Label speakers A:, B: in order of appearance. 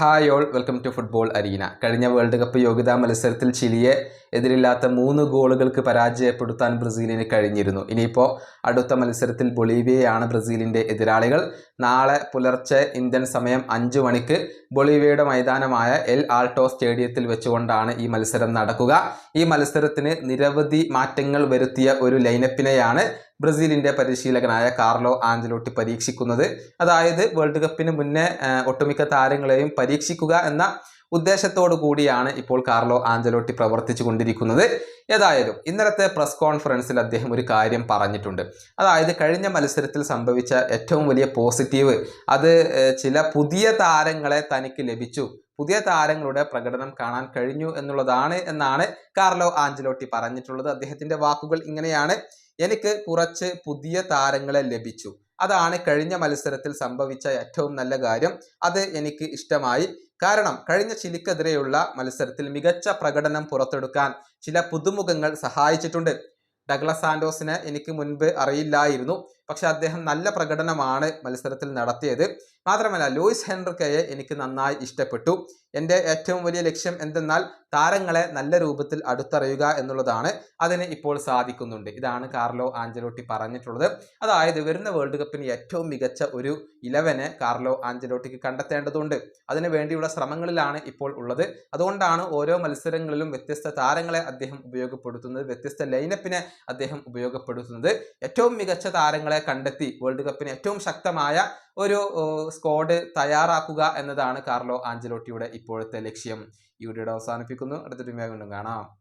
A: Hi all welcome to football arena കഴിഞ്ഞ world cup യോഗ്യതാ മത്സരത്തിൽ ചിലിയെ എതിരില്ലാത്ത മൂന്ന് ഗോളുകൾക്ക് പരാജയപ്പെടുത്താൻ ബ്രസീലിന് കഴിഞ്ഞിരുന്നു. ഇനിയിപ്പോൾ അടുത്ത മത്സരത്തിൽ ബൊളീവിയയാണ് ബ്രസീലിന്റെ എതിരാളികൾ. നാളെ പുലർച്ചെ ഇന്ത്യൻ സമയം അഞ്ച് മണിക്ക് ബൊളീവിയയുടെ മൈതാനമായ എൽ ആൾട്ടോ സ്റ്റേഡിയത്തിൽ വെച്ചുകൊണ്ടാണ് ഈ മത്സരം നടക്കുക. ഈ മത്സരത്തിന് നിരവധി മാറ്റങ്ങൾ വരുത്തിയ ഒരു ലൈനപ്പിനെയാണ് ബ്രസീലിന്റെ പരിശീലകനായ കാർലോ ആഞ്ചലോട്ടി പരീക്ഷിക്കുന്നത്. അതായത് വേൾഡ് കപ്പിന് മുന്നേ ഒട്ടുമിക്ക താരങ്ങളെയും പരീക്ഷിക്കുക എന്ന ഉദ്ദേശത്തോടു കൂടിയാണ് ഇപ്പോൾ കാർലോ ആഞ്ചലോട്ടി പ്രവർത്തിച്ചു കൊണ്ടിരിക്കുന്നത്. ഏതായാലും ഇന്നലത്തെ പ്രസ് കോൺഫറൻസിൽ അദ്ദേഹം ഒരു കാര്യം പറഞ്ഞിട്ടുണ്ട്. അതായത് കഴിഞ്ഞ മത്സരത്തിൽ സംഭവിച്ച ഏറ്റവും വലിയ പോസിറ്റീവ് അത് ചില പുതിയ താരങ്ങളെ തനിക്ക് ലഭിച്ചു. പുതിയ താരങ്ങളുടെ പ്രകടനം കാണാൻ കഴിഞ്ഞു എന്നുള്ളതാണ് എന്നാണ് കാർലോ ആഞ്ചലോട്ടി പറഞ്ഞിട്ടുള്ളത്. അദ്ദേഹത്തിന്റെ വാക്കുകൾ ഇങ്ങനെയാണ്. എനിക്ക് കുറച്ച് പുതിയ താരങ്ങളെ ലഭിച്ചു. അതാണ് കഴിഞ്ഞ മത്സരത്തിൽ സംഭവിച്ച ഏറ്റവും നല്ല കാര്യം. അത് എനിക്ക് ഇഷ്ടമായി. കാരണം കഴിഞ്ഞ ചിലിക്കെതിരെയുള്ള മത്സരത്തിൽ മികച്ച പ്രകടനം പുറത്തെടുക്കാൻ ചില പുതുമുഖങ്ങൾ സഹായിച്ചിട്ടുണ്ട്. ഡഗ്ലസ് സാന്റോസിനെ എനിക്ക് മുൻപ് അറിയില്ലായിരുന്നു. പക്ഷെ അദ്ദേഹം നല്ല പ്രകടനമാണ് മത്സരത്തിൽ നടത്തിയത്. മാത്രമല്ല ലൂയിസ് ഹെൻറിക്കയെ എനിക്ക് നന്നായി ഇഷ്ടപ്പെട്ടു. എന്റെ ഏറ്റവും വലിയ ലക്ഷ്യം എന്തെന്നാൽ താരങ്ങളെ നല്ല രൂപത്തിൽ അടുത്തറിയുക എന്നുള്ളതാണ് അതിന് ഇപ്പോൾ സാധിക്കുന്നുണ്ട്. ഇതാണ് കാർലോ ആഞ്ചലോട്ടി പറഞ്ഞിട്ടുള്ളത്. അതായത് വരുന്ന വേൾഡ് കപ്പിന് ഏറ്റവും മികച്ച ഒരു ഇലവനെ കാർലോ ആഞ്ചലോട്ടിക്ക് കണ്ടെത്തേണ്ടതുണ്ട്. അതിനു വേണ്ടിയുള്ള ശ്രമങ്ങളിലാണ് ഇപ്പോൾ ഉള്ളത്. അതുകൊണ്ടാണ് ഓരോ മത്സരങ്ങളിലും വ്യത്യസ്ത താരങ്ങളെ അദ്ദേഹം ഉപയോഗപ്പെടുത്തുന്നത് വ്യത്യസ്ത ലൈനപ്പിനെ അദ്ദേഹം ഉപയോഗപ്പെടുത്തുന്നത്. ഏറ്റവും മികച്ച താരങ്ങളെ കണ്ടെത്തി വേൾഡ് കപ്പിന് ഏറ്റവും ശക്തമായ ഒരു സ്ക്വാഡ് തയ്യാറാക്കുക എന്നതാണ് കാർലോ ആഞ്ചലോട്ടിയുടെ ഇപ്പോഴത്തെ ലക്ഷ്യം. ഈ വീഡിയോയുടെ അവസാനിപ്പിക്കുന്നു. അടുത്തൊരു വീണ്ടും കാണാം.